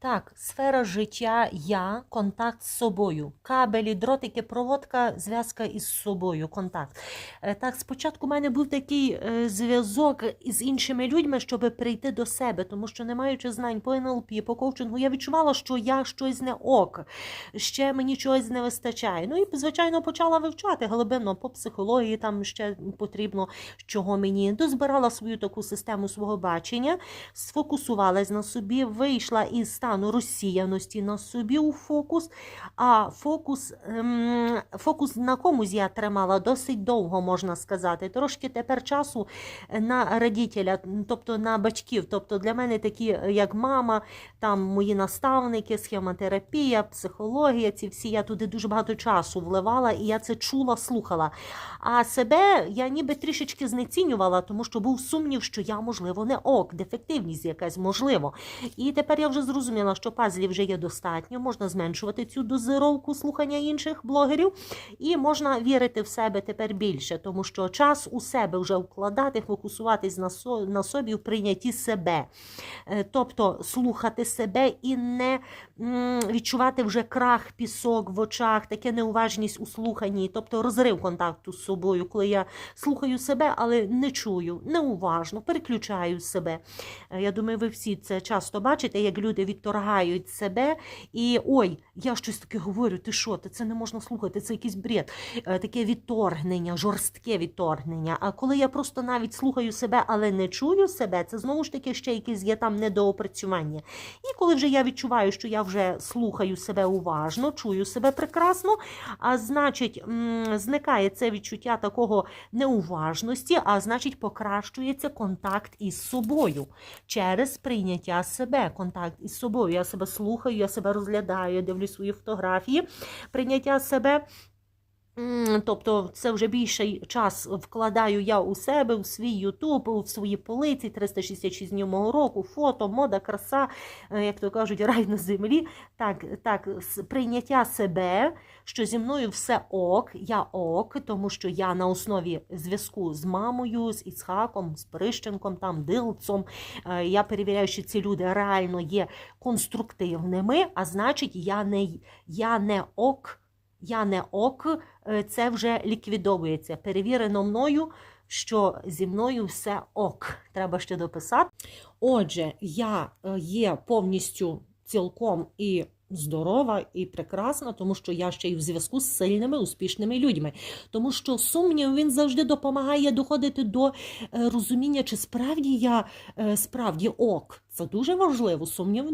Так, сфера життя я, контакт з собою. Кабелі, дротики, проводка, зв'язка із собою, контакт. Е, Так, спочатку в мене був такий е, зв'язок із іншими людьми, щоб прийти до себе, тому що не маючи знань по НЛП, по коучингу, я відчувала, що я щось не ок, ще мені чогось не вистачає. Ну і, звичайно, почала вивчати глибинно по психології, там ще потрібно, чого мені. Дозбирала свою таку систему свого бачення, сфокусувалась на собі, вийшла із стану розсіяності на собі у фокус. А фокус, ем, фокус на комусь я тримала досить довго, можна сказати. Трошки тепер часу на родителя, тобто на батьків. Тобто для мене такі, як мама, там мої наставники, схемотерапія, психологія, ці всі я туди дуже багато часу вливала, і я це чула, слухала. А себе я ніби трішечки знецінювала, тому що був сумнів, що я, можливо, не ок, дефективність якась можливо. І тепер я вже зрозуміла, що пазлів вже є достатньо, можна зменшувати цю дозировку слухання інших блогерів, і можна вірити в себе тепер більше, тому що час у себе вже вкладати, фокусуватись на, со, на собі в прийнятті себе. Е, Тобто слухати себе і не відчувати вже крах, пісок в очах, таке неуважність у слуханні, тобто розрив контакту з собою, коли я слухаю себе, але не чую, неуважно, переключаю себе. Е, Я думаю, ви всі це часто бачите, як люди відторгають себе і ой, я щось таке говорю, ти що, ти це не можна слухати, це якийсь бред, Е, таке відторгнення, жорстке відторгнення. А коли я просто навіть слухаю себе, але не чую себе, це знову ж таки ще якесь є там недоопрацювання. І коли вже я відчуваю, що я вже слухаю себе уважно, чую себе прекрасно, а значить, зникає це відчуття такого неуважності, а значить, покращується контакт із собою через прийняття себе, контакт із собою. Я себе слухаю, я себе розглядаю, я дивлюсь свої фотографії, прийняття себе. Тобто це вже більший час вкладаю я у себе, у свій Ютуб, у свої полиці, 366 днів мого року, фото, мода, краса, е, як то кажуть, рай на землі. Так, так, прийняття себе, що зі мною все ок, я ок, тому що я на основі зв'язку з мамою, з Іцхаком, з Прищенком, там, Дилцом. е, Я перевіряю, що ці люди реально є конструктивними, а значить, я не, я не ок. Я не ок, е, це вже ліквідовується. Перевірено мною, що зі мною все ок. Треба ще дописати. Отже, я е, є повністю цілком і здорова, і прекрасна, тому що я ще й в зв'язку з сильними, успішними людьми. Тому що сумнів він завжди допомагає доходити до е, розуміння, чи справді я справді ок. Це дуже важливо. Сумнів